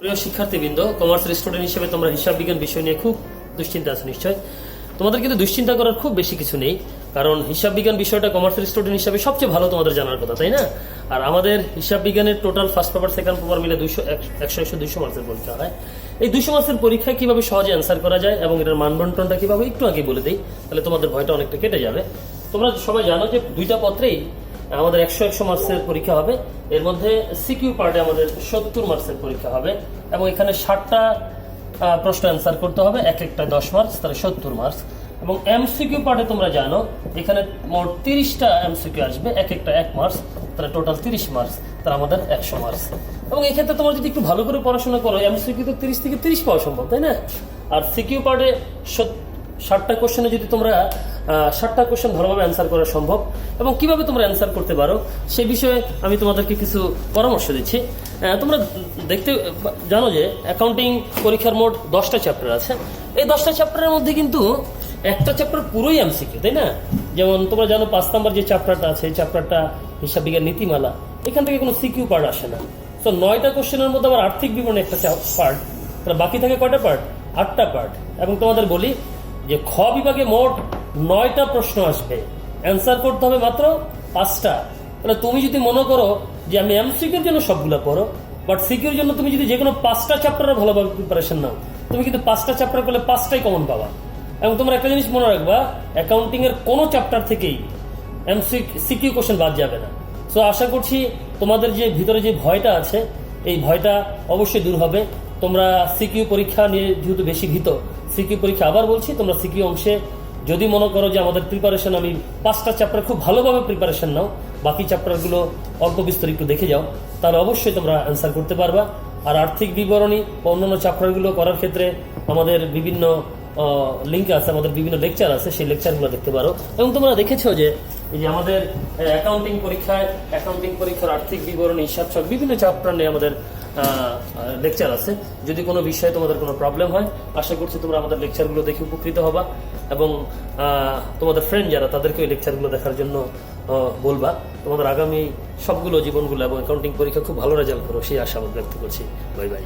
প্রিয় শিক্ষার্থীবৃন্দ কমার্সের স্টুডেন্ট হিসেবে তোমরা হিসাব বিজ্ঞান বিষয় নিয়ে খুব দুশ্চিন্তা আছে নিশ্চয়। তোমাদের কিন্তু দুশ্চিন্তা করার খুব বেশি কিছু নেই, কারণ হিসাব বিজ্ঞান বিষয়টা কমার্সের স্টুডেন্ট হিসেবে সবচেয়ে ভালো তোমাদের জানার কথা, তাই না? আর আমাদের হিসাব বিজ্ঞানের total first paper second paper মিলে দুইশো একশো একশো দুইশো মার্কসের পরীক্ষা হয়। এই দুশো মার্কসের পরীক্ষায় কীভাবে সহজে অ্যান্সার করা যায় এবং এটার মানবন্টনটা কীভাবে, একটু আগে বলে দিই, তাহলে তোমাদের ভয়টা অনেকটা কেটে যাবে। তোমরা সবাই জানো যে দুইটা পত্রেই আমাদের একশো একশো মার্কসের পরীক্ষা হবে। এর মধ্যে সিকিউ পার্টে আমাদের সত্তর মার্কসের পরীক্ষা হবে এবং এখানে ষাটটা প্রশ্ন অ্যান্সার করতে হবে, এক একটা দশ মার্কস, তাহলে সত্তর মার্কস। এবং এমসিকিউ পার্টে তোমরা জানো, এখানে মোট তিরিশটা এমসিকিউ আসবে, এক একটা এক মার্কস, তাহলে টোটাল তিরিশ মার্কস, তাহলে আমাদের একশো মার্কস। এবং এক্ষেত্রে তোমরা যদি একটু ভালো করে পড়াশোনা করো, এমসিকিউ তো তিরিশ থেকে তিরিশ পাওয়া সম্ভব, তাই না? আর সিকিউ পার্টে ষাটটা কোশ্চেনে যদি তোমরা ষাটটা কোশ্চেন ভালোভাবে অ্যান্সার করা সম্ভব। এবং কীভাবে তোমরা অ্যান্সার করতে পারো, সে বিষয়ে আমি তোমাদেরকে কিছু পরামর্শ দিচ্ছি। তোমরা দেখতে, জানো যে অ্যাকাউন্টিং পরীক্ষার মোট দশটা চ্যাপ্টার আছে। এই দশটা চ্যাপ্টারের মধ্যে কিন্তু একটা চ্যাপ্টার পুরোই এমসিকিউ তাই না? যেমন তোমরা জানো পাঁচ নাম্বার যে চ্যাপ্টারটা আছে, এই চ্যাপ্টারটা হিসাব বিজ্ঞান নীতিমালা, এখান থেকে কোনো সিকিউ পার্ট আসে না। তো নয়টা কোশ্চেনের মধ্যে আবার আর্থিক বিবরণী একটা পার্ট তাহলে বাকি থাকে কয়টা পার্ট আটটা পার্ট এবং তোমাদের বলি যে খ বিভাগে মোট নয়টা প্রশ্ন আসবে। অ্যান্সার করতে হবে মাত্র পাঁচটা। তাহলে তুমি যদি মনে করো যে আমি এমসিকিউর জন্য সবগুলো পড়ো বাট সিকিউর জন্য তুমি যদি যে কোনো পাঁচটা চ্যাপ্টারের ভালোভাবে প্রিপারেশন নাও, তুমি কিন্তু পাঁচটা চ্যাপ্টার করলে পাঁচটাই কমন পাবা। এবং তোমার একটা জিনিস মনে রাখবা অ্যাকাউন্টিং এর কোনো চ্যাপ্টার থেকেই সিকিউ কোশ্চেন বাদ যাবে না। সো আশা করছি তোমাদের যে ভিতরে যে ভয়টা আছে, এই ভয়টা অবশ্যই দূর হবে। তোমরা সিকিউ পরীক্ষা নিয়ে যেহেতু বেশি ভীত সিকিউ পরীক্ষা আবার বলছি, তোমরা সিকিউ অংশে যদি মনে করো যে আমাদের প্রিপারেশন আমি পাঁচটা চ্যাপ্টার খুব ভালোভাবে প্রিপারেশন নাও, বাকি চ্যাপ্টারগুলো অল্প বিস্তর একটু দেখে যাও, তাহলে অবশ্যই তোমরা অ্যান্সার করতে পারবা। আর আর্থিক বিবরণী বা অন্যান্য চ্যাপ্টারগুলো করার ক্ষেত্রে আমাদের বিভিন্ন লিঙ্ক আছে, আমাদের বিভিন্ন লেকচার আছে, সেই লেকচারগুলো দেখতে পারো। এবং তোমরা দেখেছ যে, এই যে আমাদের অ্যাকাউন্টিং পরীক্ষায় অ্যাকাউন্টিং পরীক্ষার আর্থিক বিবরণী হিসাব সব বিভিন্ন চ্যাপ্টার নিয়ে আমাদের লেকচার আছে। যদি কোনো বিষয়ে তোমাদের কোনো প্রবলেম হয়, আশা করছি তোমরা আমাদের লেকচারগুলো দেখে উপকৃত হবা। এবং তোমাদের ফ্রেন্ড যারা তাদেরকে ওই লেকচারগুলো দেখার জন্য বলবা। তোমাদের আগামী সবগুলো জীবনগুলো এবং অ্যাকাউন্টিং পরীক্ষা খুব ভালো রেজাল্ট করো, সেই আশা ব্যক্ত করছি। Bye bye